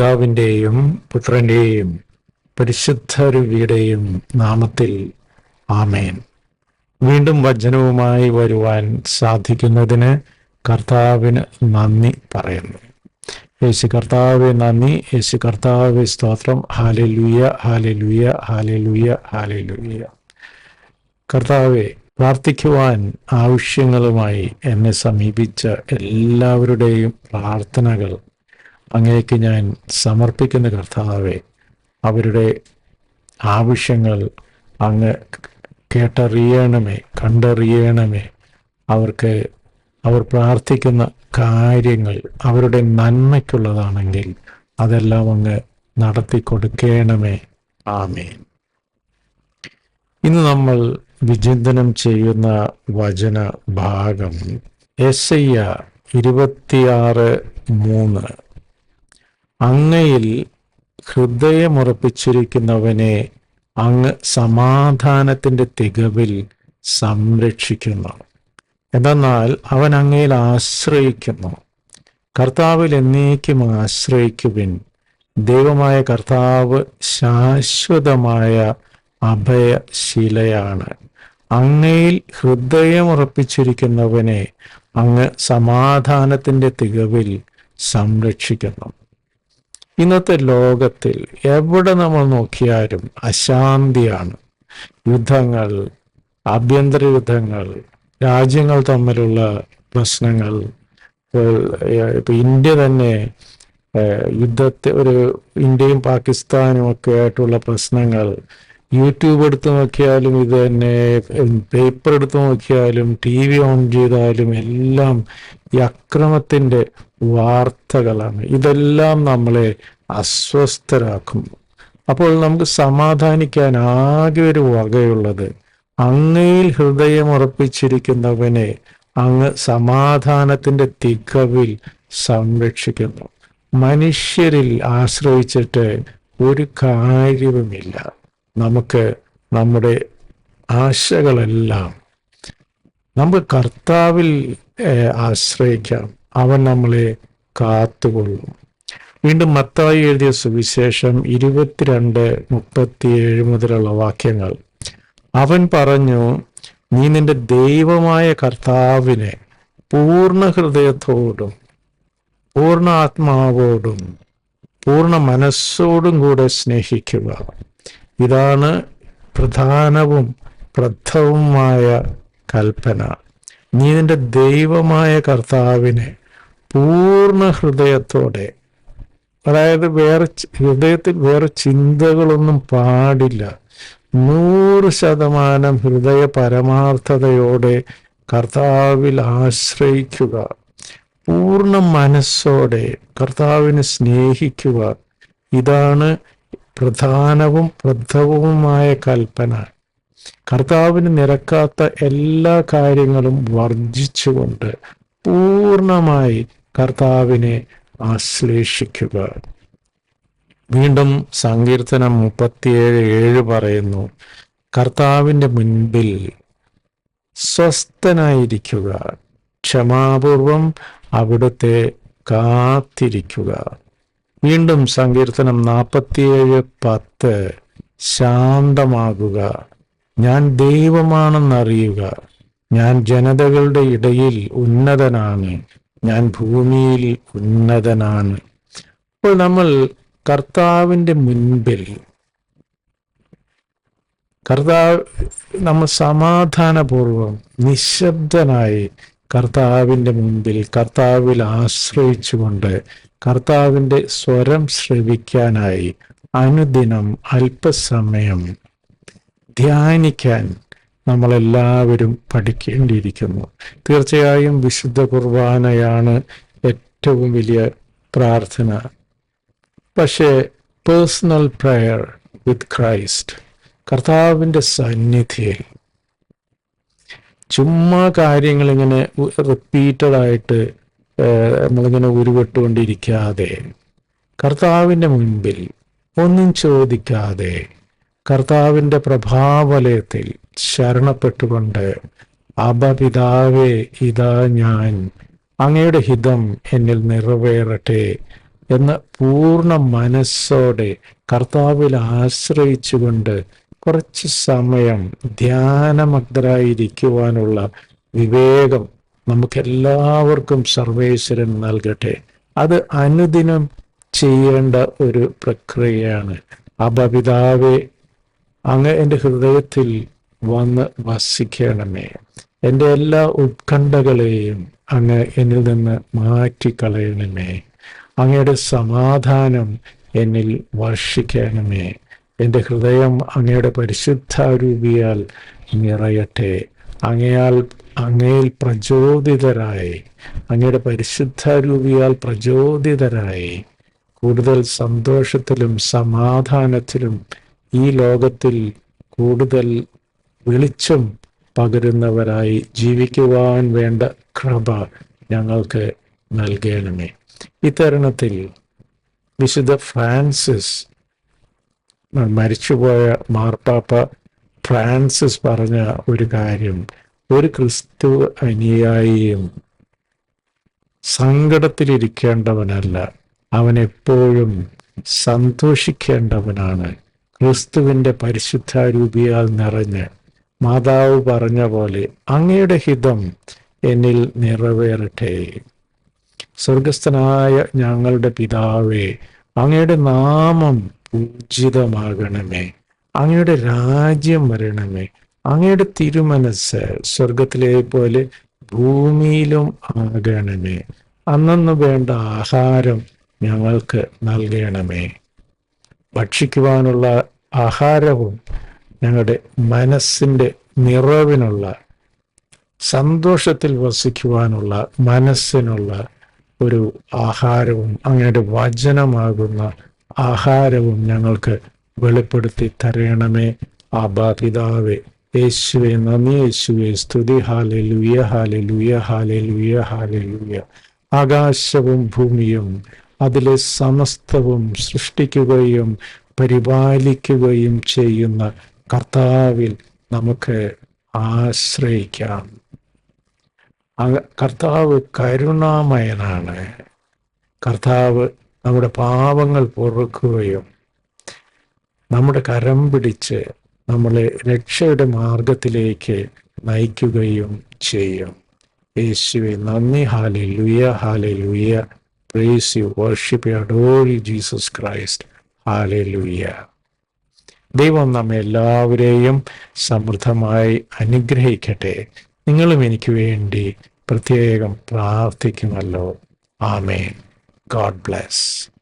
പിതാവിന്റെയും പുത്രന്റെയും പരിശുദ്ധരുവിയുടെയും നാമത്തിൽ ആമേൻ. വീണ്ടും വചനവുമായി വരുവാൻ സാധിക്കുന്നതിന് കർത്താവിന് നന്ദി പറയുന്നു. യേശു കർത്താവെ നന്ദി. യേശു കർത്താവെ സ്തോത്രം. ഹാലലുയ ഹാലലുയ ഹാലലുയ ഹാലലുയ കർത്താവെ പ്രാർത്ഥിക്കുവാൻ ആവശ്യങ്ങളുമായി എന്നെ സമീപിച്ച എല്ലാവരുടെയും പ്രാർത്ഥനകൾ അങ്ങേക്ക് ഞാൻ സമർപ്പിക്കുന്ന കർത്താവെ അവരുടെ ആവശ്യങ്ങൾ അങ്ങ് കേട്ടറിയണമേ കണ്ടറിയണമേ. അവർക്ക് അവർ പ്രാർത്ഥിക്കുന്ന കാര്യങ്ങൾ അവരുടെ നന്മയ്ക്കുള്ളതാണെങ്കിൽ അതെല്ലാം അങ്ങ് നടത്തി കൊടുക്കണമേ. ആമേൻ. ഇന്ന് നമ്മൾ വിചിന്തനം ചെയ്യുന്ന വചന ഭാഗം എസ് ഐ ഇരുപത്തിയാറ് മൂന്ന്. അങ്ങയിൽ ഹൃദയമുറപ്പിച്ചിരിക്കുന്നവനെ അങ്ങ് സമാധാനത്തിന്റെ തികവിൽ സംരക്ഷിക്കുന്നു. എന്തെന്നാൽ അവൻ അങ്ങയിൽ ആശ്രയിക്കുന്നു. കർത്താവിൽ എന്നേക്കും ആശ്രയിക്കുവിൻ. ദൈവമായ കർത്താവ് ശാശ്വതമായ അഭയശിലയാണ്. അങ്ങയിൽ ഹൃദയമുറപ്പിച്ചിരിക്കുന്നവനെ അങ്ങ് സമാധാനത്തിന്റെ തികവിൽ സംരക്ഷിക്കുന്നു. ഇന്നത്തെ ലോകത്തിൽ എവിടെ നമ്മൾ നോക്കിയാലും അശാന്തിയാണ്. യുദ്ധങ്ങൾ ആഭ്യന്തര യുദ്ധങ്ങൾ രാജ്യങ്ങൾ തമ്മിലുള്ള പ്രശ്നങ്ങൾ. ഇപ്പൊ ഇന്ത്യ തന്നെ യുദ്ധത്തെ ഒരു ഇന്ത്യയും പാകിസ്ഥാനും ഒക്കെ ആയിട്ടുള്ള പ്രശ്നങ്ങൾ. യൂട്യൂബ് എടുത്ത് നോക്കിയാലും ഇത് തന്നെ പേപ്പർ എടുത്ത് നോക്കിയാലും ടി വി ഓൺ ചെയ്താലും എല്ലാം ഈ അക്രമത്തിന്റെ വാർത്തകളാണ്. ഇതെല്ലാം നമ്മളെ അസ്വസ്ഥരാക്കും. അപ്പോൾ നമുക്ക് സമാധാനിക്കാൻ ആകെ ഒരു വകയുള്ളത് അങ്ങയിൽ ഹൃദയമുറപ്പിച്ചിരിക്കുന്നവനെ അങ്ങ് സമാധാനത്തിന്റെ തികവിൽ സംരക്ഷിക്കുന്നു. മനുഷ്യരിൽ ആശ്രയിച്ചിട്ട് ഒരു കാര്യവുമില്ല. നമുക്ക് നമ്മുടെ ആശകളെല്ലാം നമുക്ക് കർത്താവിൽ ആശ്രയിക്കാം. അവൻ നമ്മളെ കാത്തുകൊള്ളും. വീണ്ടും മത്തായി എഴുതിയ സുവിശേഷം ഇരുപത്തിരണ്ട് മുപ്പത്തിയേഴ് മുതലുള്ള വാക്യങ്ങൾ. അവൻ പറഞ്ഞു നീ നിന്റെ ദൈവമായ കർത്താവിനെ പൂർണ ഹൃദയത്തോടും പൂർണ ആത്മാവോടും പൂർണ മനസ്സോടും കൂടെ സ്നേഹിക്കുക. ഇതാണ് പ്രധാനവും പ്രദ്ധവുമായ കൽപ്പന. നീ നിന്റെ ദൈവമായ കർത്താവിനെ പൂർണ ഹൃദയത്തോടെ. അതായത് വേറെ ഹൃദയത്തിൽ വേറെ ചിന്തകളൊന്നും പാടില്ല. നൂറ് ശതമാനം ഹൃദയ പരമാർത്ഥതയോടെ കർത്താവിൽ ആശ്രയിക്കുക. പൂർണ മനസ്സോടെ കർത്താവിനെ സ്നേഹിക്കുക. ഇതാണ് പ്രധാനവും പ്രഥമവുമായ കൽപ്പന. കർത്താവിന് നിരക്കാത്ത എല്ലാ കാര്യങ്ങളും വർജിച്ചുകൊണ്ട് പൂർണമായി കർത്താവിനെ ആശ്ലേഷിക്കുക. വീണ്ടും സങ്കീർത്തനം മുപ്പത്തിയേഴ് ഏഴ് പറയുന്നു കർത്താവിന്റെ മുൻപിൽ സ്വസ്ഥനായിരിക്കുക. ക്ഷമാപൂർവം അവിടുത്തെ കാത്തിരിക്കുക. വീണ്ടും സങ്കീർത്തനം നാൽപ്പത്തിയേഴ് പത്ത് ശാന്തമാകുക. ഞാൻ ദൈവമാണെന്നറിയുക. ഞാൻ ജനതകളുടെ ഇടയിൽ ഉന്നതനാണ്. ഞാൻ ഭൂമിയിൽ ഉന്നതനാണ്. അപ്പോൾ നമ്മൾ കർത്താവിന്റെ മുൻപിൽ കർത്താവ് നമ്മൾ സമാധാനപൂർവം നിശബ്ദനായി കർത്താവിന്റെ മുൻപിൽ കർത്താവിൽ ആശ്രയിച്ചുകൊണ്ട് കർത്താവിന്റെ സ്വരം ശ്രവിക്കാനായി അനുദിനം അല്പസമയം ധ്യാനിക്കാൻ നമ്മളെല്ലാവരും പഠിക്കേണ്ടിയിരിക്കുന്നു. തീർച്ചയായും വിശുദ്ധ കുർബാനയാണ് ഏറ്റവും വലിയ പ്രാർത്ഥന. പക്ഷേ പേഴ്സണൽ പ്രയർ വിത്ത് ക്രൈസ്റ്റ് കർത്താവിന്റെ സന്നിധിയിൽ. ചുമ്മാ കാര്യങ്ങൾ ഇങ്ങനെ റിപ്പീറ്റഡ് ആയിട്ട് നമ്മളിങ്ങനെ ഉരുവിട്ടുകൊണ്ടിരിക്കാതെ കർത്താവിന്റെ മുൻപിൽ ഒന്നും ചോദിക്കാതെ കർത്താവിന്റെ പ്രഭാവലയത്തിൽ ശരണപ്പെട്ടുകൊണ്ട് അപപിതാവേ ഇതാ ഞാൻ. അങ്ങയുടെ ഹിതം എന്നിൽ നിറവേറട്ടെ എന്ന് പൂർണ മനസ്സോടെ കർത്താവിൽ ആശ്രയിച്ചുകൊണ്ട് കുറച്ച് സമയം ധ്യാനമഗ്നരായിരിക്കുവാനുള്ള വിവേകം നമുക്കെല്ലാവർക്കും സർവേശ്വരൻ നൽകട്ടെ. അത് അനുദിനം ചെയ്യേണ്ട ഒരു പ്രക്രിയയാണ്. അപപിതാവെ അങ്ങ് എന്റെ ഹൃദയത്തിൽ വന്ന് വസിക്കണമേ. എന്റെ എല്ലാ ഉത്കണ്ഠകളെയും അങ്ങ് എന്നിൽ നിന്ന് മാറ്റിക്കളയണമേ. അങ്ങയുടെ സമാധാനം എന്നിൽ വർഷിക്കണമേ. എന്റെ ഹൃദയം അങ്ങയുടെ പരിശുദ്ധാരൂപിയാൽ നിറയട്ടെ. അങ്ങയാൽ അങ്ങയിൽ പ്രചോദിതരായി. അങ്ങയുടെ പരിശുദ്ധാരൂപിയാൽ പ്രചോദിതരായി. കൂടുതൽ സന്തോഷത്തിലും സമാധാനത്തിലും ഈ ലോകത്തിൽ കൂടുതൽ വെളിച്ചം പകരുന്നവരായി ജീവിക്കുവാൻ വേണ്ട കൃപ ഞങ്ങൾക്ക് നൽകണമേ. ഇത്തരുണത്തിൽ വിശുദ്ധ ഫ്രാൻസിസ് മരിച്ചുപോയ മാർപ്പാപ്പ ഫ്രാൻസിസ് പറഞ്ഞ ഒരു കാര്യം ഒരു ക്രിസ്തു അനുയായിയും സങ്കടത്തിലിരിക്കേണ്ടവനല്ല. അവനെപ്പോഴും സന്തോഷിക്കേണ്ടവനാണ്. ക്രിസ്തുവിന്റെ പരിശുദ്ധാരൂപിയാൽ നിറഞ്ഞ് മാതാവ് പറഞ്ഞ പോലെ അങ്ങയുടെ ഹിതം എന്നിൽ നിറവേറട്ടെ. സ്വർഗസ്ഥനായ ഞങ്ങളുടെ പിതാവേ അങ്ങയുടെ നാമം പൂജിതമാകണമേ. അങ്ങയുടെ രാജ്യം വരണമേ. അങ്ങയുടെ തിരുമനസ് സ്വർഗത്തിലെ പോലെ ഭൂമിയിലും ആകണമേ. അന്നു വേണ്ട ആഹാരം ഞങ്ങൾക്ക് നൽകണമേ. ഭക്ഷിക്കുവാനുള്ള ആഹാരവും ഞങ്ങളുടെ മനസ്സിന്റെ നിറവിനുള്ള സന്തോഷത്തിൽ വസിക്കുവാനുള്ള മനസ്സിനുള്ള ഒരു ആഹാരവും അങ്ങയുടെ വചനമാകുന്ന ആഹാരവും ഞങ്ങൾക്ക് വെളിപ്പെടുത്തി തരണമേ. ആബാ യേശുവേ യേശുവെ നന്ദി യേശുവെ സ്തുതി. ഹാലെ ലുയ hallelujah hallelujah Haley ലുയ ആകാശവും ഭൂമിയും അതിലെ സമസ്തവും സൃഷ്ടിക്കുകയും പരിപാലിക്കുകയും ചെയ്യുന്ന കർത്താവിൽ നമുക്ക് ആശ്രയിക്കാം. കർത്താവ് കരുണാമയനാണ്. കർത്താവ് നമ്മുടെ പാവങ്ങൾ പൊറുക്കുകയും നമ്മുടെ കരം പിടിച്ച് നമ്മളെ രക്ഷയുടെ മാർഗത്തിലേക്ക് നയിക്കുകയും ചെയ്യും. യേശുവെ നന്ദി. Hallelujah hallelujah praise you worship you Jesus Christ hallelujah ദൈവം നമ്മെ എല്ലാവരെയും സമൃദ്ധമായി അനുഗ്രഹിക്കട്ടെ. നിങ്ങളും എനിക്ക് വേണ്ടി പ്രത്യേകം പ്രാർത്ഥിക്കുമല്ലോ. ആമേൻ. God bless.